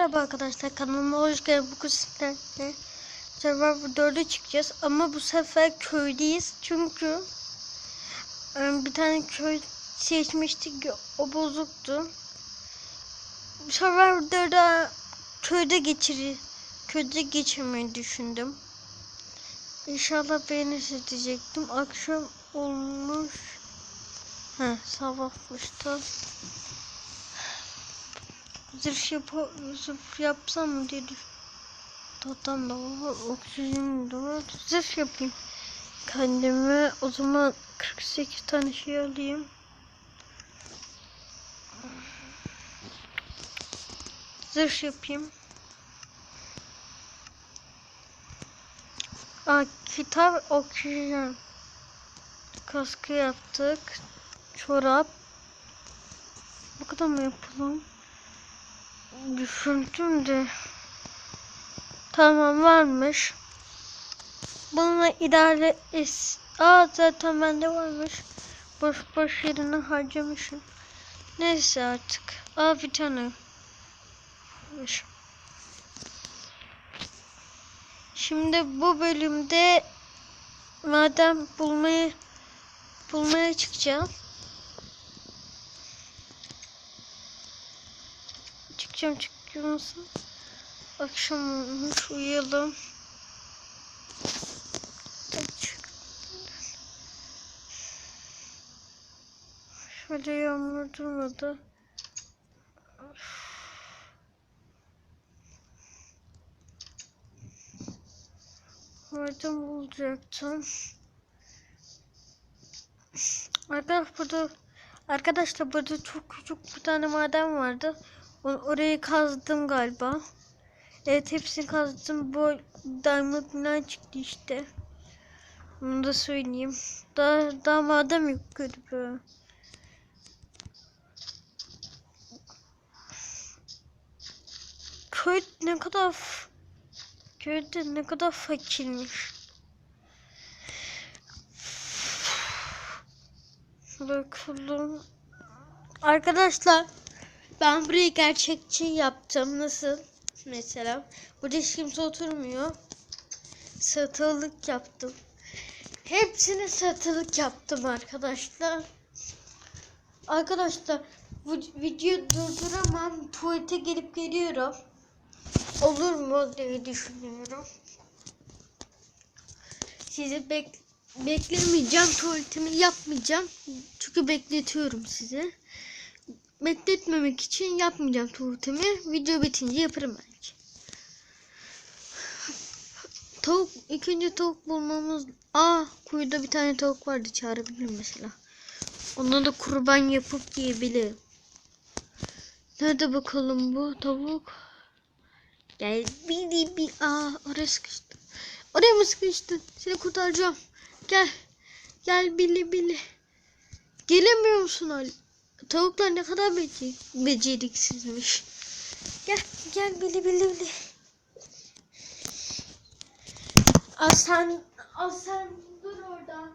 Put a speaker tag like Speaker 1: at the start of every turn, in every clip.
Speaker 1: Merhaba arkadaşlar kanalıma hoş geldiniz. Bugün sizlerle Survivor 4'e çıkacağız. Ama bu sefer köydeyiz. Çünkü e, bir tane köy seçmiştik. O bozuktu. Survivor 4'e köyde geçir köyde geçirmeyi düşündüm. İnşallah beğenirsiniz diyecektim. Akşam olmuş. He sabahmıştı. Zırh, yap zırh yapsam mı diye düşün. Totem var, oksijen var. Zırh yapayım. Kendime o zaman 48 tane şey alayım. Zırh yapayım. Aa, kitap oksijen. Kaskı yaptık. Çorap. Bu kadar mı yapalım? Düşündüm de. Tamam varmış. Bununla idare es. Aa zaten bende varmış. Boş boş yerine harcamışım. Neyse artık. Aa bir tane. Şimdi bu bölümde madem bulmayı bulmaya çıkacağım. Çıkacağım çıkıyor musun? Akşam olmuş uyuyalım. Şöyle yağmur durmadı. Nereden bulacaktım? Arkadaşlar burada Arkadaşlar burada çok küçük bir tane maden vardı. Orayı kazdım galiba. Evet hepsini kazdım. Bu diamond mine çıktı işte. Bunu da söyleyeyim. Daha, daha maden yok galiba. Köy ne kadar köyde ne kadar fakirmiş. Bakalım. Arkadaşlar ben burayı gerçekçi yaptım. Nasıl? Mesela burada hiç kimse oturmuyor. Satılık yaptım. Hepsini satılık yaptım arkadaşlar. Arkadaşlar bu videoyu durduramam. Tuvalete gelip geliyorum. Olur mu diye düşünüyorum. Sizi bek beklemeyeceğim. Tuvaletimi yapmayacağım. Çünkü bekletiyorum sizi bekletmemek için yapmayacağım tuvaletimi. Video bitince yaparım belki. Tavuk, ilk önce tavuk bulmamız... Aa, kuyuda bir tane tavuk vardı çağırabilirim mesela. Onu da kurban yapıp yiyebilirim. Nerede bakalım bu tavuk? Gel bir bir aa oraya sıkıştı. Oraya mı sıkıştın? Seni kurtaracağım. Gel. Gel bili bili. Gelemiyor musun Ali? Tavuklar ne kadar bece beceriksizmiş. Gel gel bili bili bili. Al sen dur orada.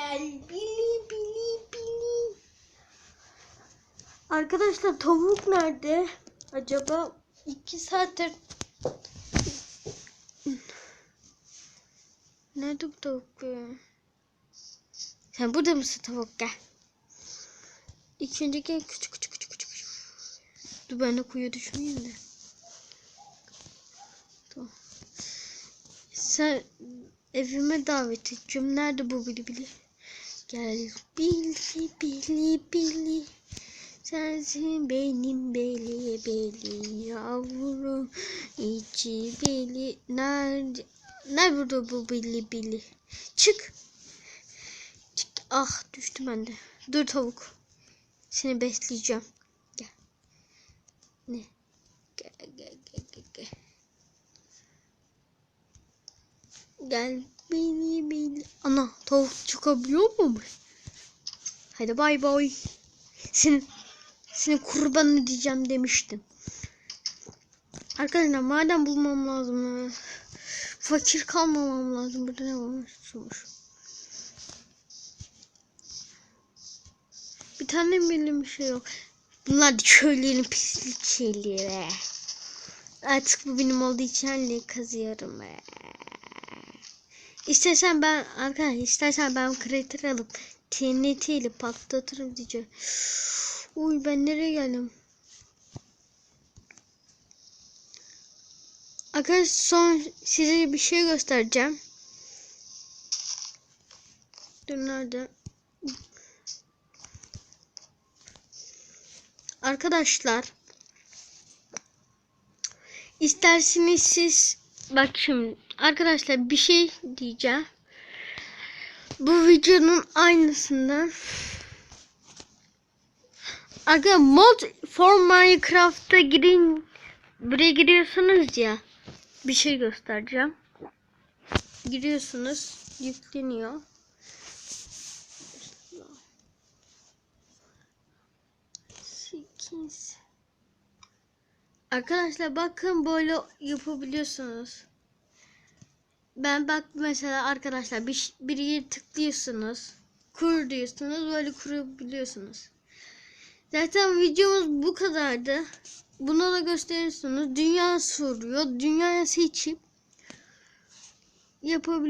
Speaker 1: Gel bili bili bili. Arkadaşlar tavuk nerede? Acaba iki saattir Nerede bu tavuk? Sen burada mısın tavuk gel. İlk önce gel küçük küçük küçük küçük. Dur ben de kuyuya düşmeyeyim de. Sen evime davet edeceğim. Nerede bu bili bili? Gel bili bili bili. Sensin benim beli beli yavrum. içi beli. Nerede? Nerede bu bili bili? Çık. Çık. Ah düştüm ben de. Dur tavuk. Seni besleyeceğim. Gel. Ne? Gel gel. Gel beni beni. Ana tavuk çıkabiliyor mu? Hadi bay bay. Seni, seni kurban edeceğim demiştim. Arkadaşlar madem bulmam lazım. Fakir kalmamam lazım. Burada ne varmış? Sumuş. Bir tane bildiğim bir şey yok. Bunlar da köylülerin pislik şeyleri. Artık bu benim olduğu için kazıyorum. be. İstersen ben arkadaşlar istersen ben kreator alıp TNT ile patlatırım diyeceğim. Uy ben nereye geldim? Arkadaşlar son size bir şey göstereceğim. Dur nerede? Arkadaşlar isterseniz siz bak şimdi arkadaşlar bir şey diyeceğim. Bu videonun aynısından Aga mod for Minecraft'a girin buraya giriyorsunuz ya bir şey göstereceğim. Giriyorsunuz yükleniyor. Arkadaşlar bakın böyle yapabiliyorsunuz. Ben bak mesela arkadaşlar bir, bir yere tıklıyorsunuz. Kur diyorsunuz böyle kurabiliyorsunuz. Zaten videomuz bu kadardı. Bunu da gösteriyorsunuz. Dünya soruyor. Dünyaya seçip yapabiliyorsunuz.